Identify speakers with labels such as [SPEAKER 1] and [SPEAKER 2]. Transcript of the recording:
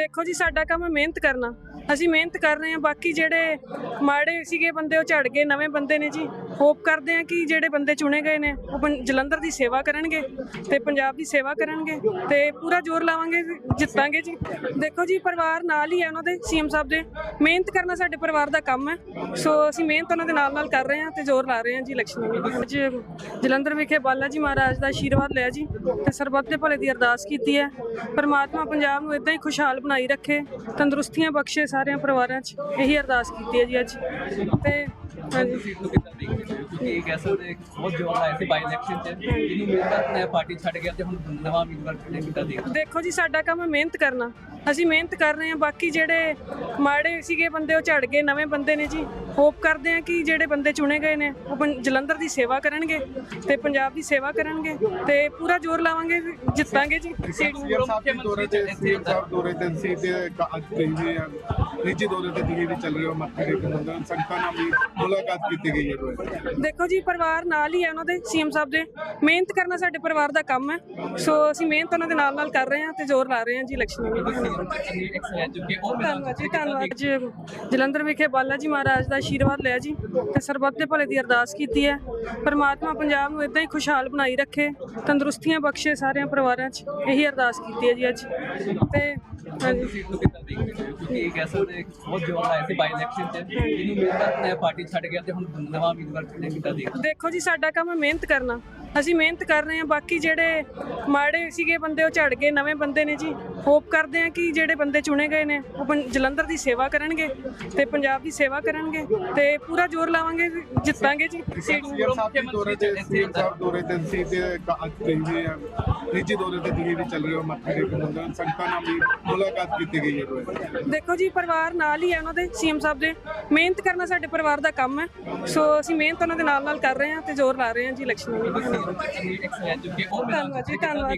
[SPEAKER 1] ਦੇਖੋ ਜੀ, ਸਾਡਾ ਕੰਮ ਮਿਹਨਤ ਕਰਨਾ। ਅਸੀਂ ਮਿਹਨਤ ਕਰ ਰਹੇ ਹਾਂ, ਬਾਕੀ ਜਿਹੜੇ ਮਾੜੇ ਸੀਗੇ ਬੰਦੇ, ਉਹ ਝੜ ਗਏ, ਨਵੇਂ ਬੰਦੇ ਨੇ ਜੀ। ਹੋਪ ਕਰਦੇ ਹਾਂ ਕਿ ਜਿਹੜੇ ਬੰਦੇ ਚੁਣੇ ਗਏ ਨੇ, ਉਹ ਪੰ- ਜਲੰਧਰ ਦੀ ਸੇਵਾ ਕਰਨਗੇ ਤੇ ਪੰਜਾਬ ਦੀ ਸੇਵਾ ਕਰਨਗੇ ਤੇ ਪੂਰਾ ਜ਼ੋਰ ਲਾਵਾਂਗੇ, ਜਿੱਤਾਂਗੇ ਜੀ। ਦੇਖੋ ਜੀ, ਪਰਿਵਾਰ ਨਾਲ ਹੀ ਹੈ ਉਹਨਾਂ ਦੇ, ਸੀਐਮ ਸਾਹਿਬ ਦੇ। ਮਿਹਨਤ ਕਰਨਾ ਸਾਡੇ ਪਰਿਵਾਰ ਦਾ ਕੰਮ ਹੈ। ਸੋ ਅਸੀਂ ਮਿਹਨਤ ਉਹਨਾਂ ਦੇ ਨਾਲ ਨਾਲ ਕਰ ਰਹੇ ਹਾਂ ਤੇ ਜ਼ੋਰ ਲਾ ਰਹੇ ਹਾਂ ਜੀ ਇਲੈਕਸ਼ਨ ਵਿੱਚ ਅੱਜ ਜਲੰਧਰ ਵਿਖੇ ਬਾਲਾ ਜੀ ਮਹਾਰਾਜ ਦਾ ਆਸ਼ੀਰਵਾਦ ਲਿਆ ਜੀ ਤੇ ਸਰਬੱਤ ਦੇ ਭਲੇ ਦੀ ਅਰਦਾਸ ਕੀਤੀ ਹੈ। ਪਰਮਾਤਮਾ ਪੰਜਾਬ ਨੂੰ ਇਦਾਂ ਹੀ ਖੁਸ਼ਹਾਲ ਬਣਾਈ ਰੱਖੇ ਤੰਦਰੁਸਤੀਆਂ ਬਖਸ਼ੇ ਸਾਰਿਆਂ ਪਰਿਵਾਰਾਂ 'ਚ। ਇਹੀ ਅਰਦਾਸ ਕੀਤੀ ਹੈ ਜੀ ਅੱਜ। ਤੇ ਹਾਂਜੀ।
[SPEAKER 2] ਸੀਟ ਨੂੰ ਕਿੱਦਾਂ ਦੇਖਦੇ ਹੋ ਕਿਉਂਕਿ ਇਹ ਕਹਿ ਸਕਦੇ ਬਹੁਤ ਜੋਰ ਲਾਇਆ ਸੀ ਬਾਈ ਇਲੈਕਸ਼ਨ 'ਚ। ਇਹਨੂੰ ਮਿਲਦਾ ਨੇ ਪਾਰਟੀ ਛੱਡ ਗਿਆ ਤੇ ਹੁਣ ਨਵਾਂ ਉਮੀਦਵਾਰ ਕਿਹਨੇ ਕਿੱਦਾਂ ਦੇਖਦੇ
[SPEAKER 1] ਦੇਖੋ ਜੀ ਸਾਡਾ ਕੰਮ ਹੈ ਮਿਹਨਤ ਕਰਨਾ। ਅਸੀਂ ਮਿਹਨਤ ਕਰ ਰਹੇ ਹਾਂ ਬਾਕੀ ਜਿਹੜੇ ਮਾੜੇ ਸੀਗੇ ਬੰਦੇ ਉਹ ਝੜ ਗਏ ਨਵੇਂ ਬੰਦੇ ਨੇ ਜੀ। ਹੋਪ ਕਰਦੇ ਹਾਂ ਕਿ ਜਿਹੜੇ ਬੰਦੇ ਚੁਣੇ ਗਏ ਨੇ ਉਹ ਜਲੰਧਰ ਦੀ ਸੇਵਾ ਕਰਨਗੇ ਤੇ ਪੰਜਾਬ ਦੀ ਸੇਵਾ ਕਰਨਗੇ ਤੇ ਪੂਰਾ ਜ਼ੋਰ ਲਾਵਾਂਗੇ ਜਿੱਤਾਂਗੇ ਜੀ। ਸੀਟ
[SPEAKER 3] ਦੇ ਦੌਰੇ ਤੇ ਸੀਐਮ ਸਾਹਿਬ ਦੌਰੇ ਤੇ ਸੀ ਤੇ ਅੱਜ ਹੋਈ ਹੈ ਨਿੱਜੀ ਦੌਰੇ ਤੇ ਵੀ ਚੱਲ ਰਹੇ ਹੋ ਮੱਥੇ ਟੇਕਣ ਅੰਦਰ ਸੰਗਤਾਂ ਨਾਲ ਵੀ ਮੁਲਾਕਾਤ ਕੀਤੀ ਗਈ ਹੈ
[SPEAKER 1] ਦੇਖੋ ਜੀ ਪਰਿਵਾਰ ਨਾਲ ਹੀ ਹੈ ਉਹਨਾਂ ਦੇ ਸੀਐਮ ਸਾਹਿਬ ਦੇ। ਮਿਹਨਤ ਕਰਨਾ ਸਾਡੇ ਪਰਿਵਾਰ ਦਾ ਕੰਮ ਹੈ। ਸੋ ਅਸੀਂ ਮਿਹਨਤ ਉਹਨਾਂ ਦੇ ਨਾਲ ਨਾਲ ਕਰ ਰਹੇ ਹਾਂ ਤੇ ਜ਼ੋਰ ਲਾ ਰਹੇ ਹਾਂ ਜੀ ਇਲੈਕਸ਼ਨ ਧੰਨਵਾਦ ਜੀ। ਧੰਨਵਾਦ ਜੀ ਜਲੰਧਰ ਵਿਖੇ ਬਾਲਾ ਜੀ ਮਹਾਰਾਜ ਦਾ ਆਸ਼ੀਰਵਾਦ ਲਿਆ ਜੀ ਤੇ ਸਰਬੱਤ ਦੇ ਭਲੇ ਦੀ ਅਰਦਾਸ ਕੀਤੀ ਹੈ। ਪਰਮਾਤਮਾ ਪੰਜਾਬ ਨੂੰ ਇਦਾਂ ਹੀ ਖੁਸ਼ਹਾਲ ਬਣਾਈ ਰੱਖੇ ਤੰਦਰੁਸਤੀਆਂ ਬਖਸ਼ੇ ਸਾਰਿਆਂ ਪਰਿਵਾਰਾਂ 'ਚ। ਇਹੀ ਅਰਦਾਸ ਕੀਤੀ ਹੈ ਜੀ ਅੱਜ। ਤੇ ਹਾਂਜੀ।
[SPEAKER 2] ਸੀਟ ਨੂੰ ਕਿੱਦਾਂ ਦੇਖਦੇ ਹੋ? ਕਿਉਂਕਿ ਇਹ ਕਹਿ ਸਕਦੇ ਬਹੁਤ ਜੋਰ ਲਾਇਆ ਸੀ ਬਾਈ ਇਲੈਕਸ਼ਨ 'ਚ। ਇਹਨੂੰ ਮਿਲਦਾ ਨੇ ਪਾਰਟੀ ਛੱਡ ਗਿਆ ਤੇ ਹੁਣ ਨਵਾਂ ਉਮੀਦਵਾਰ ਕਿਹਨੇ ਕਿੱਦਾਂ ਦੇਖਦੇ
[SPEAKER 1] ਦੇਖੋ ਜੀ ਸਾਡਾ ਕੰਮ ਹੈ ਮਿਹਨਤ ਕਰਨਾ। ਅਸੀਂ ਮਿਹਨਤ ਕਰ ਰਹੇ ਹਾਂ ਬਾਕੀ ਜਿਹੜੇ ਮਾੜੇ ਸੀਗੇ ਬੰਦੇ ਉਹ ਝੜ ਗਏ ਨਵੇਂ ਬੰਦੇ ਨੇ ਜੀ। ਹੋਪ ਕਰਦੇ ਹਾਂ ਕਿ ਜਿਹੜੇ ਬੰਦੇ ਚੁਣੇ ਗਏ ਨੇ ਉਹ ਜਲੰਧਰ ਦੀ ਸੇਵਾ ਕਰਨਗੇ ਤੇ ਪੰਜਾਬ ਦੀ ਸੇਵਾ ਕਰਨਗੇ ਤੇ ਪੂਰਾ ਜ਼ੋਰ ਲਾਵਾਂਗੇ ਜਿੱਤਾਂਗੇ ਜੀ। ਸੀਟ ਨੂੰ
[SPEAKER 3] ਸੀਐਮ ਸਾਹਿਬ ਦੇ ਦੌਰੇ ਤੇ ਸੀਐਮ ਸਾਹਿਬ ਦੌਰੇ ਤੇ ਸੀ ਤੇ ਕ- ਅੱਜ ਗਈ ਹੋਈ ਹੈ ਨਿੱਜੀ ਦੌਰੇ ਤੇ ਤੁਸੀਂ ਵੀ ਚੱਲ ਰਹੇ ਹੋ ਮੱਥੇ ਟੇਕਣ ਅੰਦਰ ਸੰਗਤਾਂ ਨਾਲ ਵੀ ਮੁਲਾਕਾਤ ਕੀਤੀ ਗਈ ਹੈ
[SPEAKER 1] ਦੇਖੋ ਜੀ ਪਰਿਵਾਰ ਨਾਲ ਹੀ ਹੈ ਉਹਨਾਂ ਦੇ ਸੀਐਮ ਸਾਹਿਬ ਦੇ। ਮਿਹਨਤ ਕਰਨਾ ਸਾਡੇ ਪਰਿਵਾਰ ਦਾ ਕੰਮ ਹੈ। ਸੋ ਅਸੀਂ ਮਿਹਨਤ ਉਹਨਾਂ ਦੇ ਨਾਲ ਨਾਲ ਕਰ ਰਹੇ ਹਾਂ ਤੇ ਜ਼ੋਰ ਲਾ ਰਹੇ ਹਾਂ ਜੀ ਇਲੈਕਸ਼ਨ ਵਿੱਚ
[SPEAKER 2] ਐਕਸ ਲੈ ਚੁੱਕੇ ਉਹ
[SPEAKER 1] ਧੰਨਵਾਦ ਜੀ ਧੰਨਵਾਦ